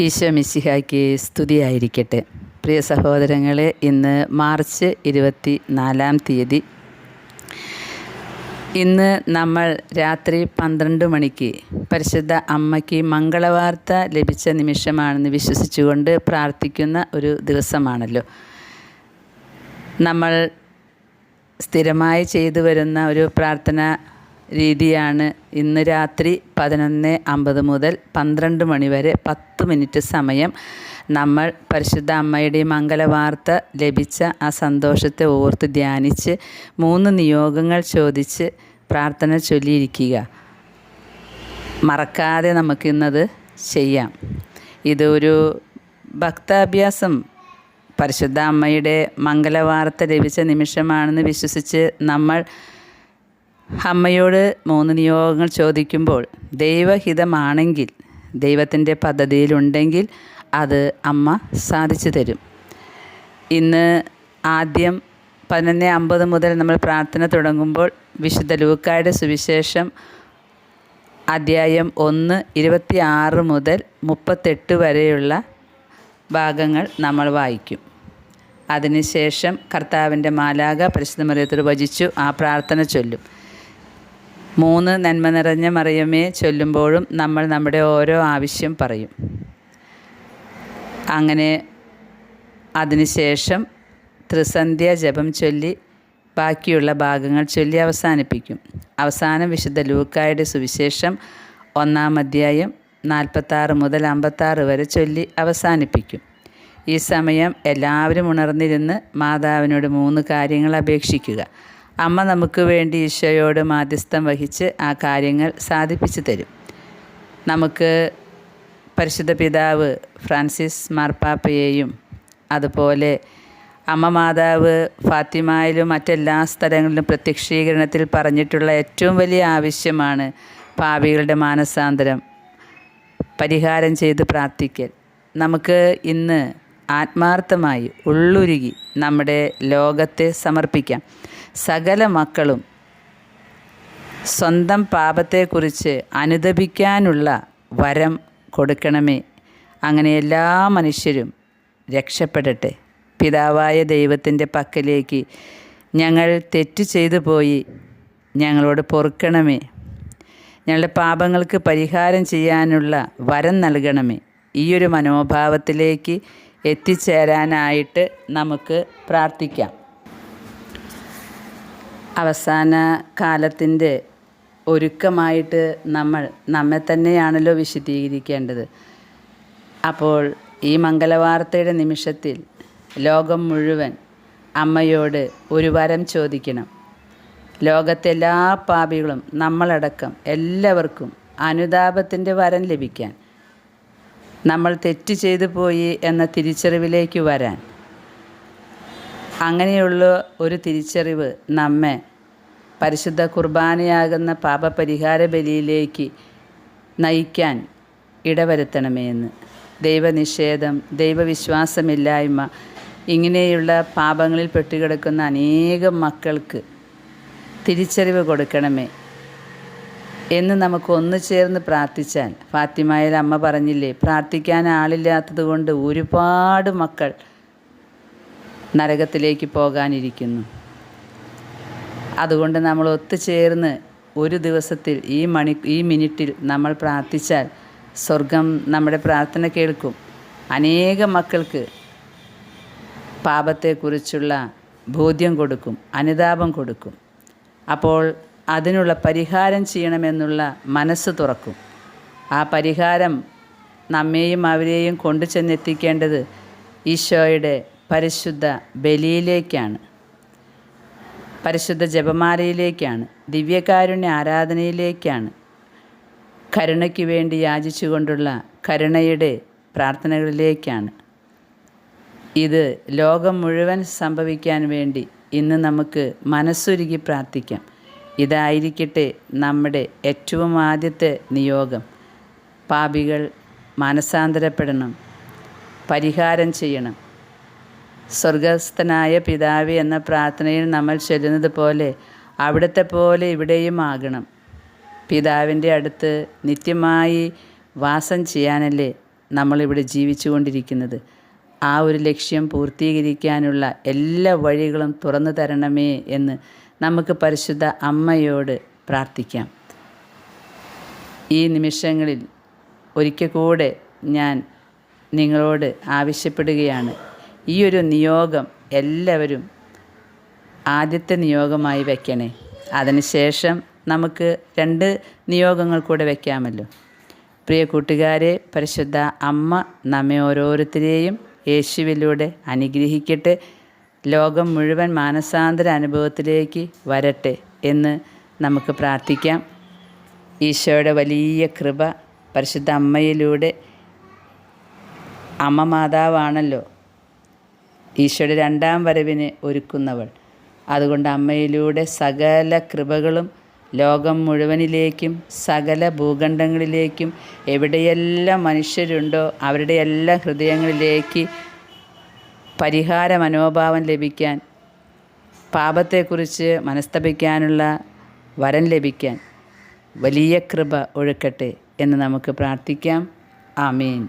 ഈശോ മിശിഹായ്ക്ക് സ്തുതിയായിരിക്കട്ടെ. പ്രിയ സഹോദരങ്ങളെ ഇന്ന് മാർച്ച് ഇരുപത്തി നാലാം തീയതി. ഇന്ന് നമ്മൾ രാത്രി പന്ത്രണ്ട് മണിക്ക് പരിശുദ്ധ അമ്മയ്ക്ക് മംഗളവാർത്ത ലഭിച്ച നിമിഷമാണെന്ന് വിശ്വസിച്ചുകൊണ്ട് പ്രാർത്ഥിക്കുന്ന ഒരു ദിവസമാണല്ലോ. നമ്മൾ സ്ഥിരമായി ചെയ്തു വരുന്ന ഒരു പ്രാർത്ഥന രീതിയാണ് ഇന്ന് രാത്രി പതിനൊന്ന് അമ്പത് മുതൽ പന്ത്രണ്ട് മണിവരെ പത്ത് മിനിറ്റ് സമയം നമ്മൾ പരിശുദ്ധ അമ്മയുടെ മംഗലവാർത്ത ലഭിച്ച ആ സന്തോഷത്തെ ഓർത്ത് ധ്യാനിച്ച് മൂന്ന് നിയോഗങ്ങൾ ചോദിച്ച് പ്രാർത്ഥന ചൊല്ലിയിരിക്കുക. മറക്കാതെ നമുക്കിന്നത് ചെയ്യാം. ഇതൊരു ഭക്താഭ്യാസം. പരിശുദ്ധ അമ്മയുടെ മംഗലവാർത്ത ലഭിച്ച നിമിഷമാണെന്ന് വിശ്വസിച്ച് നമ്മൾ അമ്മയോട് മൂന്ന് നിയോഗങ്ങൾ ചോദിക്കുമ്പോൾ ദൈവഹിതമാണെങ്കിൽ ദൈവത്തിന്റെ പദ്ധതിയിലുണ്ടെങ്കിൽ അത് അമ്മ സാധിച്ചു തരും. ഇന്ന് ആദ്യം പതിനൊന്ന് അമ്പത് മുതൽ നമ്മൾ പ്രാർത്ഥന തുടങ്ങുമ്പോൾ വിശുദ്ധ ലൂക്കായുടെ സുവിശേഷം അധ്യായം ഒന്ന് ഇരുപത്തി ആറ് മുതൽ മുപ്പത്തെട്ട് വരെയുള്ള ഭാഗങ്ങൾ നമ്മൾ വായിക്കും. അതിനുശേഷം കർത്താവിന്റെ മാലാക പരിശുദ്ധ മറിയത്തോട് വചിച്ചു ആ പ്രാർത്ഥന ചൊല്ലും. മൂന്ന് നന്മ നിറഞ്ഞ മറിയമ്മയെ ചൊല്ലുമ്പോഴും നമ്മൾ നമ്മുടെ ഓരോ ആവശ്യം പറയും. അങ്ങനെ അതിനുശേഷം ത്രിസന്ധ്യ ജപം ചൊല്ലി ബാക്കിയുള്ള ഭാഗങ്ങൾ ചൊല്ലി അവസാനിപ്പിക്കും. അവസാനം വിശുദ്ധ ലൂക്കായുടെ സുവിശേഷം ഒന്നാം അധ്യായം നാൽപ്പത്താറ് മുതൽ അമ്പത്താറ് വരെ ചൊല്ലി അവസാനിപ്പിക്കും. ഈ സമയം എല്ലാവരും ഉണർന്നിരുന്ന് മാതാവിനോട് മൂന്ന് കാര്യങ്ങൾ അപേക്ഷിക്കുക. അമ്മ നമുക്ക് വേണ്ടി ഈശോയോട് മാധ്യസ്ഥം വഹിച്ച് ആ കാര്യങ്ങൾ സാധിപ്പിച്ചു തരും. നമുക്ക് പരിശുദ്ധ പിതാവ് ഫ്രാൻസിസ് മാർപ്പാപ്പയെയും അതുപോലെ അമ്മ മാതാവ് ഫാത്തിമായിലും മറ്റെല്ലാ സ്ഥലങ്ങളിലും പ്രത്യക്ഷീകരണത്തിൽ പറഞ്ഞിട്ടുള്ള ഏറ്റവും വലിയ ആവശ്യമാണ് പാപികളുടെ മാനസാന്തരം. പരിഹാരം ചെയ്ത് പ്രാർത്ഥിക്കൽ. നമുക്ക് ഇന്ന് ആത്മാർത്ഥമായി ഉള്ളുരുകി നമ്മുടെ ലോകത്തെ സമർപ്പിക്കാം. സകല മക്കളും സ്വന്തം പാപത്തെക്കുറിച്ച് അനുദപിക്കാനുള്ള വരം കൊടുക്കണമേ. അങ്ങനെ എല്ലാ മനുഷ്യരും രക്ഷപ്പെടട്ടെ. പിതാവായ ദൈവത്തിന്റെ പക്കലേക്ക് ഞങ്ങൾ തെറ്റ് ചെയ്തു പോയി ഞങ്ങളോട് പൊറുക്കണമേ. ഞങ്ങളുടെ പാപങ്ങൾക്ക് പരിഹാരം ചെയ്യാനുള്ള വരം നൽകണമേ. ഈ ഒരു മനോഭാവത്തിലേക്ക് എത്തിച്ചേരാനായിട്ട് നമുക്ക് പ്രാർത്ഥിക്കാം. അവസാന കാലത്തിന്റെ ഒരുക്കമായിട്ട് നമ്മൾ നമ്മെ തന്നെയാണല്ലോ വിശദീകരിക്കേണ്ടത്. അപ്പോൾ ഈ മംഗലവാർത്തയുടെ നിമിഷത്തിൽ ലോകം മുഴുവൻ അമ്മയോട് ഒരു വരം ചോദിക്കണം. ലോകത്തെ എല്ലാ പാപികളും നമ്മളടക്കം എല്ലാവർക്കും അനുതാപത്തിന്റെ വരം ലഭിക്കാൻ. നമ്മൾ തെറ്റ് ചെയ്തു പോയി എന്ന തിരിച്ചറിവിലേക്ക് വരാൻ അങ്ങനെയുള്ള ഒരു തിരിച്ചറിവ് നമ്മെ പരിശുദ്ധ കുർബാനയാകുന്ന പാപപരിഹാര ബലിയിലേക്ക് നയിക്കാൻ ഇടവരുത്തണമേ എന്ന്. ദൈവനിഷേധം ദൈവവിശ്വാസമില്ലായ്മ ഇങ്ങനെയുള്ള പാപങ്ങളിൽ പെട്ടുകിടക്കുന്ന അനേകം മക്കൾക്ക് തിരിച്ചറിവ് കൊടുക്കണമേ എന്ന് നമുക്ക് ഒന്നു ചേർന്ന് പ്രാർത്ഥിച്ചാൽ ഫാത്തിമായിൽ അമ്മ പറഞ്ഞില്ലേ പ്രാർത്ഥിക്കാൻ ആളില്ലാത്തത് കൊണ്ട് ഒരുപാട് മക്കൾ നരകത്തിലേക്ക് പോകാനിരിക്കുന്നു. അതുകൊണ്ട് നമ്മൾ ഒത്തുചേർന്ന് ഒരു ദിവസത്തിൽ ഈ മണി ഈ മിനിറ്റിൽ നമ്മൾ പ്രാർത്ഥിച്ചാൽ സ്വർഗം നമ്മുടെ പ്രാർത്ഥന കേൾക്കും. അനേക മക്കൾക്ക് പാപത്തെക്കുറിച്ചുള്ള ബോധ്യം കൊടുക്കും അനുതാപം കൊടുക്കും. അപ്പോൾ അതിനുള്ള പരിഹാരം ചെയ്യണമെന്നുള്ള മനസ്സ് തുറക്കും. ആ പരിഹാരം നമ്മെയും അവരെയും കൊണ്ടു ചെന്നെത്തിക്കേണ്ടത് ഈശോയുടെ പരിശുദ്ധ ബലിയിലേക്കാണ്. പരിശുദ്ധ ജപമാലയിലേക്കാണ്. ദിവ്യകാരുണ്യ ആരാധനയിലേക്കാണ്. കരുണയ്ക്ക് വേണ്ടി യാചിച്ചുകൊണ്ടുള്ള കരുണയുടെ പ്രാർത്ഥനകളിലേക്കാണ്. ഇത് ലോകം മുഴുവൻ സംഭവിക്കാൻ വേണ്ടി ഇന്ന് നമുക്ക് മനസ്സുരുകി പ്രാർത്ഥിക്കാം. ഇതായിരിക്കട്ടെ നമ്മുടെ ഏറ്റവും ആദ്യത്തെ നിയോഗം. പാപികൾ മനസാന്തരപ്പെടണം. പരിഹാരം ചെയ്യണം. സ്വർഗസ്ഥനായ പിതാവി എന്ന പ്രാർത്ഥനയിൽ നമ്മൾ ചൊല്ലുന്നത് പോലെ അവിടുത്തെ പോലെ ഇവിടെയും ആകണം. പിതാവിന്റെ അടുത്ത് നിത്യമായി വാസം ചെയ്യാനല്ലേ നമ്മളിവിടെ ജീവിച്ചു കൊണ്ടിരിക്കുന്നത് ആ ഒരു ലക്ഷ്യം പൂർത്തീകരിക്കാനുള്ള എല്ലാ വഴികളും തുറന്നു തരണമേ എന്ന് നമുക്ക് പരിശുദ്ധ അമ്മയോട് പ്രാർത്ഥിക്കാം. ഈ നിമിഷങ്ങളിൽ ഒരിക്കൽ കൂടെ ഞാൻ നിങ്ങളോട് ആവശ്യപ്പെടുകയാണ്. ഈ ഒരു നിയോഗം എല്ലാവരും ആദ്യത്തെ നിയോഗമായി വയ്ക്കണേ അതിനുശേഷം നമുക്ക് രണ്ട് നിയോഗങ്ങൾ കൂടെ വയ്ക്കാമല്ലോ പ്രിയ കൂട്ടുകാരെ പരിശുദ്ധ അമ്മ നമ്മെ ഓരോരുത്തരെയും യേശുവിലൂടെ അനുഗ്രഹിക്കട്ടെ. ലോകം മുഴുവൻ മാനസാന്തര അനുഭവത്തിലേക്ക് വരട്ടെ എന്ന് നമുക്ക് പ്രാർത്ഥിക്കാം. ഈശോയുടെ വലിയ കൃപ പരിശുദ്ധ അമ്മയിലൂടെ അമ്മ മാതാവാണല്ലോ. ഈശോയുടെ രണ്ടാം വരവിനെ ഒരുക്കുന്നവൾ. അതുകൊണ്ട് അമ്മയിലൂടെ സകല കൃപകളും ലോകം മുഴുവനിലേക്കും സകല ഭൂഖണ്ഡങ്ങളിലേക്കും എവിടെയെല്ലാം മനുഷ്യരുണ്ടോ അവരുടെ എല്ലാ ഹൃദയങ്ങളിലേക്ക് പരിഹാര മനോഭാവം ലഭിക്കാൻ പാപത്തെക്കുറിച്ച് മനസ്തപിക്കാനുള്ള വരം ലഭിക്കാൻ വലിയ കൃപ ഒഴുക്കട്ടെ എന്ന് നമുക്ക് പ്രാർത്ഥിക്കാം. ആമീൻ.